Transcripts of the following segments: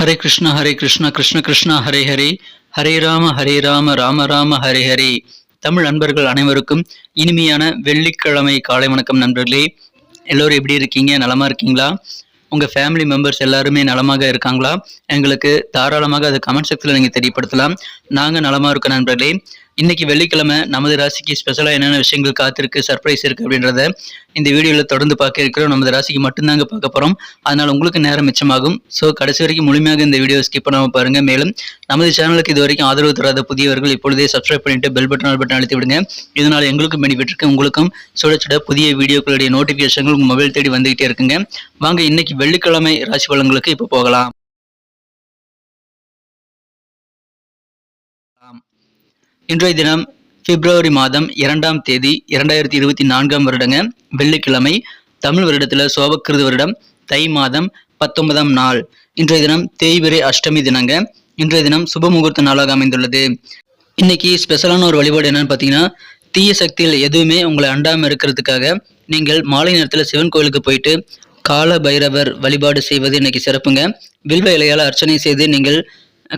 ஹரே கிருஷ்ணா ஹரே கிருஷ்ணா கிருஷ்ண கிருஷ்ணா ஹரே ஹரே. ஹரே ராம ஹரே ராம ராம ராம ஹரே ஹரே. தமிழ் நண்பர்கள் அனைவருக்கும் இனிமையான வெள்ளிக்கிழமை காலை வணக்கம் நண்பர்களே. எல்லோரும் எப்படி இருக்கீங்க? நலமா இருக்கீங்களா? உங்க ஃபேமிலி மெம்பர்ஸ் எல்லாருமே நலமாக இருக்காங்களா? எங்களுக்கு தாராளமாக அதை கமெண்ட் செக்ஷனில் நீங்கள் தெரியப்படுத்தலாம். நாங்கள் நலமா இருக்க நண்பர்களே. இன்னைக்கு வெள்ளிக்கிழமை நமது ராசிக்கு ஸ்பெஷலாக என்னென்ன விஷயங்கள் காத்திருக்கு சர்ப்ரைஸ் இருக்கு அப்படின்றத இந்த வீடியோவில் தொடர்ந்து பார்க்க இருக்கிறோம். நமது ராசிக்கு மட்டும்தாங்க பார்க்க போகிறோம் அதனால் உங்களுக்கு நேரம் மிச்சமாகும். ஸோ கடைசி வரைக்கும் முழுமையாக இந்த வீடியோ ஸ்கிப் பண்ணாமல் பாருங்கள் மேலும் நமது சேனலுக்கு இது வரைக்கும் ஆதரவு தராத புதியவர்கள் இப்பொழுதே சப்ஸ்கிரைப் பண்ணிட்டு பெல் பட்டன் பட்டன் அழுத்தி விடுங்க. இதனால் எங்களுக்கும் பெனிஃபிட் இருக்கு. உங்களுக்கும் சுட சுட புதிய வீடியோக்களுடைய நோட்டிஃபிகேஷன்கள் உங்கள் மொபைல் தேடி வந்துகிட்டே இருக்குங்க. வாங்க இன்னைக்கு வெள்ளிக்கிழமை ராசி பலன்களுக்கு இப்போ போகலாம். இன்றைய தினம் பிப்ரவரி மாதம் இரண்டாம் தேதி இரண்டாயிரத்தி இருபத்தி நான்காம் வருடங்க வெள்ளிக்கிழமை தமிழ் வருடத்தில் சோபக்கிருது வருடம் தை மாதம் பத்தொன்பதாம் நாள். இன்றைய தினம் தேய்பிரை அஷ்டமி தினங்க இன்றைய தினம் சுப முகூர்த்த நாளாக அமைந்துள்ளது. இன்னைக்கு ஸ்பெஷலான ஒரு வழிபாடு என்னன்னு பார்த்தீங்கன்னா தீய சக்திகள் எதுவுமே உங்களை அண்டாமல் இருக்கிறதுக்காக நீங்கள் மாலை நேரத்தில் சிவன் கோயிலுக்கு போயிட்டு கால பைரவர் வழிபாடு செய்வது இன்னைக்கு சிறப்புங்க. வில்வ இலையால் அர்ச்சனை செய்து நீங்கள்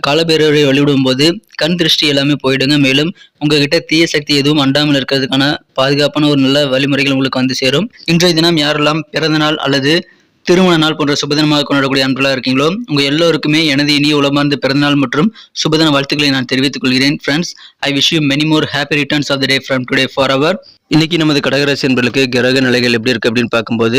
காலபைரவரை வழிவிடும் போது கண் திருஷ்டி எல்லாமே போயிடுங்க. மேலும் உங்ககிட்ட தீய சக்தி எதுவும் அண்டாமல் இருக்கிறதுக்கான பாதுகாப்பான ஒரு நல்ல வழிமுறைகள் உங்களுக்கு வந்து சேரும். இன்றைய தினம் யாரெல்லாம் பிறந்த நாள் அல்லது திருமண நாள் போன்ற சுபதினமாக கொண்டாடக்கூடிய அன்புகளாக இருக்கீங்களோ உங்கள் எல்லோருக்குமே எனது இனிய உளமார்ந்த பிறந்தநாள் மற்றும் சுபதின வாழ்த்துக்களை நான் தெரிவித்துக் கொள்கிறேன். Friends I wish you many more happy returns of the day from today for அவர் இன்னைக்கு நமது கடகராசி என்பர்களுக்கு கிரக நிலைகள் எப்படி இருக்கு அப்படின்னு பார்க்கும்போது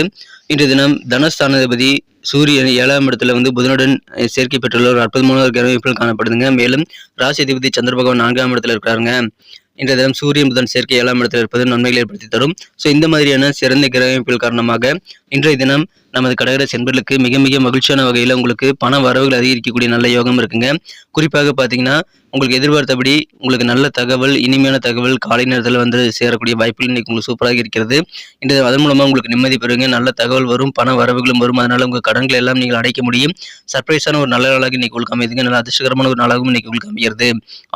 இன்றைய தினம் தனஸ்தானாதிபதி சூரியன் ஏழாம் இடத்துல வந்து புதனுடன் சேர்க்கை பெற்றுள்ள ஒரு அற்புதமான ஒரு கிரகமைப்பில் காணப்படுதுங்க. மேலும் ராசி அதிபதி சந்திர பகவான் நான்காம் இடத்துல இருக்கிறாருங்க இன்றைய தினம் சூரியன் புதன் சேர்க்கை ஏழாம் இடத்தில் இருப்பது நன்மைகளை ஏற்படுத்தி தரும். ஸோ இந்த மாதிரியான சிறந்த கிரகமைப்பில் காரணமாக இன்றைய தினம் நமது கடகராசி என்பர்களுக்கு மிக மிக மகிழ்ச்சியான வகையில் உங்களுக்கு பண வரவுகள் அதிகரிக்கக்கூடிய நல்ல யோகம் இருக்குங்க. குறிப்பாக பார்த்தீங்கன்னா உங்களுக்கு எதிர்பார்த்தபடி உங்களுக்கு நல்ல தகவல் இனிமையான தகவல் காலை நேரத்தில் வந்து சேரக்கூடிய வாய்ப்புகள் இன்றைக்கி உங்களுக்கு சூப்பராக இருக்கிறது. இந்த அதன் மூலமாக உங்களுக்கு நிம்மதி பெறுங்க நல்ல தகவல் வரும் பண வரவுகளும் வரும். அதனால் உங்கள் கடன்களை எல்லாம் நீங்கள் அடைக்க முடியும். சர்ப்ரைஸான ஒரு நல்ல நாளாக இன்றைக்கி உங்களுக்கு அமைதுங்க. நல்ல அதிர்ஷ்டகரமான ஒரு நாளாகவும் இன்னைக்கு உங்களுக்கு அமைகிறது.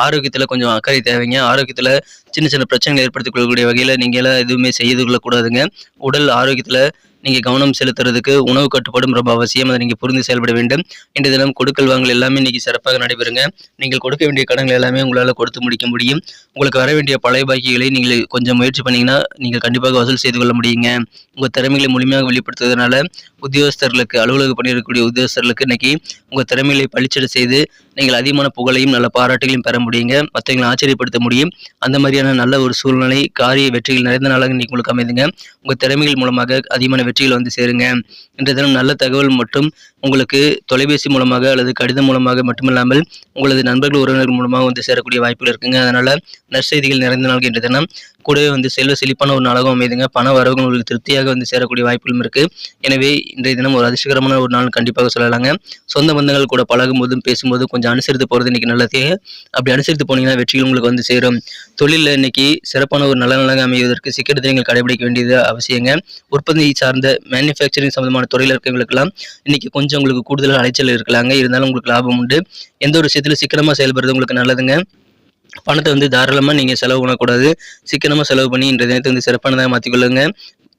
ஆரோக்கியத்தில் கொஞ்சம் அக்கறை தேவைங்க. ஆரோக்கியத்தில் சின்ன சின்ன பிரச்சனைகளை ஏற்படுத்திக் கொள்ளக்கூடிய வகையில் நீங்கள் எல்லாம் எதுவுமே செய்து கொள்ளக்கூடாதுங்க உடல் ஆரோக்கியத்தில் நீங்கள் கவனம் செலுத்துறதுக்கு உணவு கட்டுப்பாடும் ரொம்ப அவசியம். அதை நீங்கள் புரிந்து செயல்பட வேண்டும். இன்றைய தினம் கொடுக்கல் வாங்கல் எல்லாமே இன்னைக்கு சிறப்பாக நடைபெறுங்க. நீங்கள் கொடுக்க வேண்டிய கடன்கள் எல்லாமே உங்களால் கொடுத்து முடிக்க முடியும். உங்களுக்கு வர வேண்டிய பழைய பாக்கிகளை நீங்கள் கொஞ்சம் முயற்சி பண்ணீங்கன்னா நீங்கள் கண்டிப்பாக வசூல் செய்து கொள்ள முடியுங்க. உங்கள் திறமைகளை முழுமையாக வெளிப்படுத்துவதனால உத்தியோகஸ்தர்களுக்கு அலுவலக பணியிருக்கக்கூடிய உத்தியோகஸ்தர்களுக்கு இன்னைக்கு உங்கள் திறமைகளை பளிச்சட செய்து நீங்கள் அதிகமான புகழையும் நல்ல பாராட்டுகளையும் பெற முடியுங்க. மற்றவங்களை ஆச்சரியப்படுத்த முடியும். அந்த மாதிரியான நல்ல ஒரு சூழ்நிலை காரிய வெற்றிகள் நிறைந்த நாளாக இன்னைக்கு உங்களுக்கு அமைதுங்க. உங்கள் திறமைகள் மூலமாக அதிகமான வெற்றிகள் வந்து சேருங்க. இன்றைய தினம் நல்ல தகவல் மற்றும் உங்களுக்கு தொலைபேசி மூலமாக அல்லது கடிதம் மூலமாக மட்டுமில்லாமல் உங்களது நண்பர்கள் உறவினர்கள் மூலமாக வந்து சேரக்கூடிய வாய்ப்புகள் இருக்குங்க. அதனால நற்செய்திகள் நிறைந்த நாள் இன்றைய தினம். கூடவே வந்து செல்வ செழிப்பான ஒரு நாளாகவும் அமைதுங்க பண வரவுகள் உங்களுக்கு திருப்தியாக வந்து சேரக்கூடிய வாய்ப்புகளும் இருக்கு. எனவே இன்றைய தினம் ஒரு அதிர்ஷ்டகரமான ஒரு நாள் கண்டிப்பாக சொல்லலாங்க. சொந்த பந்தங்கள் கூட பழகும் போதும் பேசும்போது கொஞ்சம் அனுசரித்து போகிறது இன்னைக்கு நல்லதே. அப்படி அனுசரித்து போனீங்கன்னா வெற்றிகள் உங்களுக்கு வந்து சேரும். தொழிலில் இன்னைக்கு சிறப்பான ஒரு நல்ல நாளாக அமைவதற்கு சிக்கனத்தை நீங்கள் கடைபிடிக்க வேண்டியது அவசியங்க. உற்பத்தி சார்ந்த மேனுஃபேக்சரிங் சம்பந்தமான துறையில் இருக்கவங்களுக்கெல்லாம் இன்னைக்கு கொஞ்சம் உங்களுக்கு கூடுதலாக அலைச்சல் இருக்கலாங்க. இருந்தாலும் உங்களுக்கு லாபம் உண்டு. எந்த ஒரு விஷயத்துல சிக்கனமாக செயல்படுறது உங்களுக்கு நல்லதுங்க. பணத்தை வந்து தாராளமாக நீங்கள் செலவு பண்ணக்கூடாது. சிக்கனமாக செலவு பண்ணி இன்றைய தினத்தை வந்து சிறப்பானதாக மாற்றிக்கொள்ளுங்க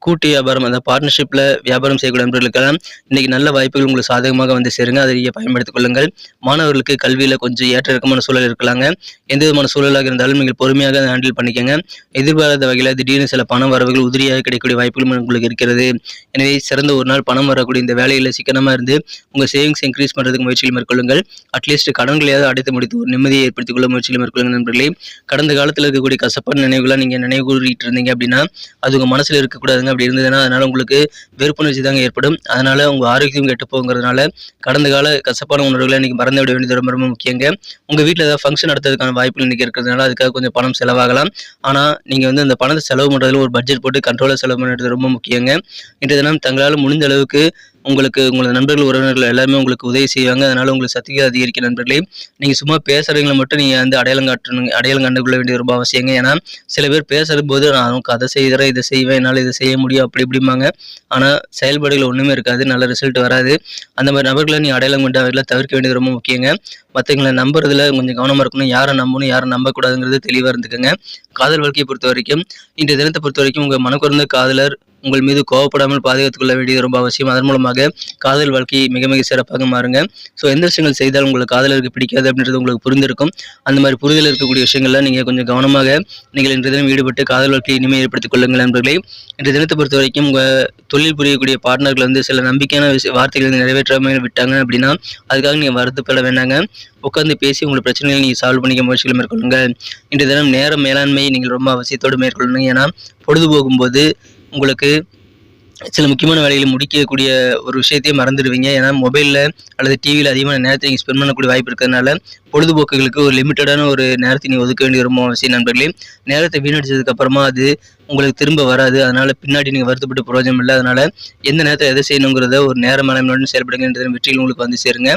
கூட்டு வியாபாரம் அந்த பார்ட்னர்ஷிப்பில் வியாபாரம் செய்யக்கூடிய நண்பர்களுக்கெல்லாம் இன்னைக்கு நல்ல வாய்ப்புகள் உங்களுக்கு சாதகமாக வந்து சேருங்க. அதை நீங்கள் பயன்படுத்திக் கொள்ளுங்கள். மாணவர்களுக்கு கல்வியில் கொஞ்சம் ஏற்ற இறக்கமான சூழல் இருக்கலாங்க. எந்த விதமான சூழலாக இருந்தாலும் நீங்கள் பொறுமையாக அதை ஹேண்டில் பண்ணிக்கோங்க. எதிர்பாராத வகையில் திடீர்னு சில பண வரவுகள் உதிரியாக கிடைக்கக்கூடிய வாய்ப்புகளும் உங்களுக்கு இருக்கிறது. எனவே சிறந்த ஒரு நாள் பணம் வரக்கூடிய இந்த வேலையில் சிக்கனமாக இருந்து உங்கள் சேவிங்ஸ் இன்க்ரீஸ் பண்ணுறதுக்கு முயற்சியில் மேற்கொள்ளுங்கள். அட்லீஸ்ட் கடன்களையாவது அடைத்து முடித்து ஒரு நிம்மதியை ஏற்படுத்திக் கொள்ள முயற்சியில் மேற்கொள்ளுங்கள் நண்பர்களே. கடந்த காலத்தில் இருக்கக்கூடிய கசப்பான நினைவுகளாக நீங்கள் நினைவு கூறிட்டு இருந்தீங்க அப்படின்னா அது உங்கள் மனசில் இருக்கக்கூடாதுங்க. அப்படி இருந்ததுன்னா அதனால் உங்களுக்கு வெறுப்புணர்ச்சி தாங்க ஏற்படும். அதனால் உங்கள் ஆரோக்கியம் கெட்டு போங்கிறதுனால கடந்த கால கசப்பான உணர்வுகளை இன்றைக்கி மறந்து விட வேண்டியது ரொம்ப ரொம்ப முக்கியங்க. உங்கள் வீட்டில் ஏதாவது ஃபங்க்ஷன் நடத்துறதுக்கான வாய்ப்புகள் இன்றைக்கி இருக்கிறதுனால அதுக்காக கொஞ்சம் பணம் செலவாகலாம். ஆனால் நீங்கள் வந்து அந்த பணத்தை செலவு பண்ணுறதுல ஒரு பட்ஜெட் போட்டு கண்ட்ரோலாக செலவு பண்ணுறது ரொம்ப முக்கியங்க. இன்றைய தினம் தங்களால் முடிந்த அளவுக்கு உங்களுக்கு உங்களது நண்பர்கள் உறவினர்கள் எல்லாருமே உங்களுக்கு உதவி செய்வாங்க. அதனால உங்களுக்கு சக்திகள் அதிகரிக்க நண்பர்களே. நீங்கள் சும்மா பேசுறவங்களை மட்டும் நீங்கள் வந்து அடையாளம் காட்டணும் அடையாளம் கண்டுகொள்ள வேண்டியது ரொம்ப அவசியங்க. ஏன்னா சில பேர் பேசுற போது நான் உனக்கு அதை செய்கிறேன் இதை செய்வேன் என்னால் இதை செய்ய முடியும் அப்படி இப்படிம்பாங்க. ஆனால் செயல்பாடுகள் ஒன்றுமே இருக்காது நல்ல ரிசல்ட் வராது. அந்த மாதிரி நபர்களை நீ அடையாளம் கொண்டு அவர்களை தவிர்க்க வேண்டியது ரொம்ப முக்கியங்க. மற்றவங்களை நம்புறதுல கொஞ்சம் கவனமாக இருக்கணும். யாரை நம்பணும் யாரை நம்பக்கூடாதுங்கிறது தெளிவாக இருந்துக்குங்க. காதல் வாழ்க்கையை பொறுத்த வரைக்கும் இன்றைய தினத்தை பொறுத்த வரைக்கும் உங்கள் மனக்குறந்த காதலர் உங்கள் மீது கோவப்படாமல் பாதுகாத்துக் கொள்ள வேண்டியது ரொம்ப அவசியம். அதன் மூலமாக காதல் வாழ்க்கை மிக மிக சிறப்பாக மாறுங்க. ஸோ எந்த விஷயங்கள் செய்தால் உங்களுக்கு காதலருக்கு பிடிக்காது அப்படின்றது உங்களுக்கு புரிந்திருக்கும். அந்த மாதிரி புரிதல் இருக்கக்கூடிய விஷயங்கள்லாம் நீங்கள் கொஞ்சம் கவனமாக நீங்கள் இன்றைய தினம் ஈடுபட்டு காதல் வாழ்க்கையை இனிமேல் ஏற்படுத்திக் கொள்ளுங்கள் நண்பர்களே. இன்றைய தினத்தை பொறுத்த வரைக்கும் உங்கள் தொழில் புரியக்கூடிய பார்ட்னர்கள் வந்து சில நம்பிக்கையான விஷய வார்த்தைகளை நிறைவேற்றாமல் விட்டாங்க அப்படின்னா அதுக்காக நீங்கள் வருத்தப்பட வேண்டாங்க உட்காந்து பேசி உங்கள் பிரச்சனைகளை நீங்கள் சால்வ் பண்ணிக்க முயற்சிகளை மேற்கொள்ளுங்கள் இன்றைய தினம் நேர மேலாண்மையை நீங்கள் ரொம்ப அவசியத்தோடு மேற்கொள்ளணும். ஏன்னா பொழுது போகும்போது உங்களுக்கு சில முக்கியமான வேலைகளை முடிக்கக்கூடிய ஒரு விஷயத்தையே மறந்துடுவீங்க. ஏன்னா மொபைலில் அல்லது டிவியில் அதிகமான நேரத்தை நீங்கள் ஸ்பெண்ட் பண்ணக்கூடிய வாய்ப்பு இருக்கிறதுனால பொழுதுபோக்குகளுக்கு ஒரு லிமிட்டடான ஒரு நேரத்தை நீங்கள் ஒதுக்க வேண்டிய ரொம்ப அவசியம் நண்பர்களே. நேரத்தை வீணடிச்சதுக்கு அப்புறமா அது உங்களுக்கு திரும்ப வராது. அதனால பின்னாடி நீங்கள் வருத்தப்பட்டு பிரயோஜனம் இல்லை. அதனால எந்த நேரத்தில் எதை செய்யணுங்கிறத ஒரு நேர மேலாண்மையுடன் செயல்படுங்கன்றது வெற்றியில் உங்களுக்கு வந்து சேருங்க.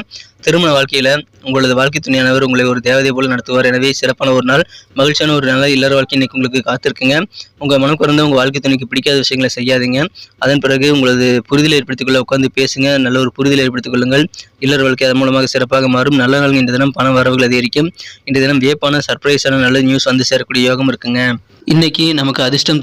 திருமண வாழ்க்கையில் உங்களது வாழ்க்கை துணையானவர் உங்களை ஒரு தேவதை போல நடத்துவார். எனவே சிறப்பான ஒரு நாள் மகிழ்ச்சியான ஒரு நல்ல இல்லற வாழ்க்கை இன்னைக்கு உங்களுக்கு காத்திருக்குங்க. உங்கள் மனம் குறைந்த உங்கள் வாழ்க்கை துணைக்கு பிடிக்காத விஷயங்களை செய்யாதீங்க. அதன் பிறகு உங்களது புரிதலை ஏற்படுத்திக் கொள்ள உட்காந்து பேசுங்க. நல்ல ஒரு புரிதலை ஏற்படுத்திக் கொள்ளுங்கள். இல்லற வாழ்க்கை அதன் மூலமாக சிறப்பாக மாறும். நல்ல நாள் இந்த தினம் பண வரவுகள் அதிகரிக்கும். இந்த தினம் வியப்பான சர்ப்ரைஸான நல்ல நியூஸ் வந்து சேரக்கூடிய யோகம் இருக்குங்க. இன்னைக்கு நமக்கு அதிர்ஷ்டம்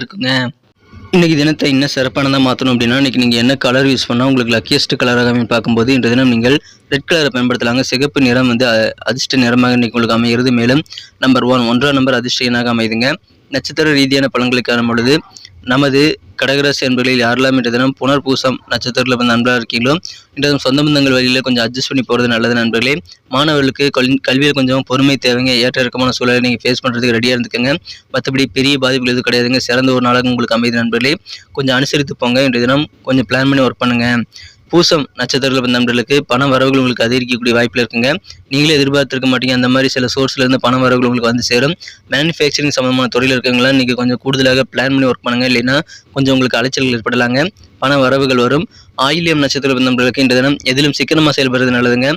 இருக்குங்க. இன்னைக்கு தினத்தை இன்னும் சிறப்பானதாக மாற்றணும் அப்படின்னா இன்னைக்கு நீங்கள் என்ன கலர் யூஸ் பண்ணால் உங்களுக்கு லக்கியஸ்ட் கலராக அமையும் பார்க்கும்போது இன்றைய தினம் நீங்கள் ரெட் கலரை பயன்படுத்தலாங்க. சிகப்பு நிறம் வந்து அ- அதிர்ஷ்ட நிறமாக இன்னைக்கு உங்களுக்கு அமைகிறது மேலும் நம்பர் ஒன் ஒன்றாம் நம்பர் அதிர்ஷ்ட எண்ணாக அமைதுங்க. நட்சத்திர ரீதியான பலன்களை காணும் பொழுது நமது கடகராசி என்பர்களில் யாரெல்லாம் இன்றைய தினம் புனர்பூசம் நட்சத்திரத்தில் வந்து நண்பராக இருக்கீங்களோ இன்று சொந்த பந்தங்கள் வழியில் கொஞ்சம் அட்ஜஸ்ட் பண்ணி போகிறது நல்லது நண்பர்களே. மாணவர்களுக்கு கல் கல்வியில் கொஞ்சம் பொறுமை தேவைங்க ஏற்ற இறக்கமான சூழலை நீங்கள் ஃபேஸ் பண்ணுறதுக்கு ரெடியாக இருந்துக்கோங்க. மற்றபடி பெரிய பாதிப்புகள் எதுவும் கிடையாதுங்க. சிறந்த ஒரு நாளாக உங்களுக்கு அமைது நண்பர்களே. கொஞ்சம் அனுசரித்து போங்க இன்றைய தினம் கொஞ்சம் பிளான் பண்ணி ஒர்க் பண்ணுங்கள் பூசம் நட்சத்திரத்தில் பிறந்த நண்பர்களுக்கு பண வரவுகள் உங்களுக்கு அதிகரிக்கக்கூடிய வாய்ப்பில் இருக்குங்க. நீங்களே எதிர்பார்த்துருக்க மாட்டீங்க. அந்த மாதிரி சில சோர்ஸ்லேருந்து இருந்து பண வரவுகள் உங்களுக்கு வந்து சேரும். மேனுஃபேக்சரிங் சம்மந்தமான துறையில் இருக்கவங்களாம் நீங்கள் கொஞ்சம் கூடுதலாக பிளான் பண்ணி ஒர்க் பண்ணுங்க. இல்லைன்னா கொஞ்சம் உங்களுக்கு அலைச்சல்கள் ஏற்படலாங்க. பண வரவுகள் வரும். ஆயில்யம் நட்சத்திர நண்பர்களுக்கு இந்த தினம் எதிலும் சிக்கனமாக செயல்படுறது நல்லதுங்க.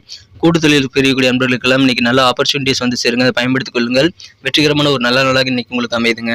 கூட்டு தொழில் புரியக்கூடிய நண்பர்களுக்கெல்லாம் இன்னைக்கு நல்ல ஆப்பர்ச்சுனிட்டிஸ் வந்து சேருங்க. அதை பயன்படுத்திக் கொள்ளுங்கள். வெற்றிகரமான ஒரு நல்ல நாளாக இன்னைக்கு உங்களுக்கு அமையுதுங்க.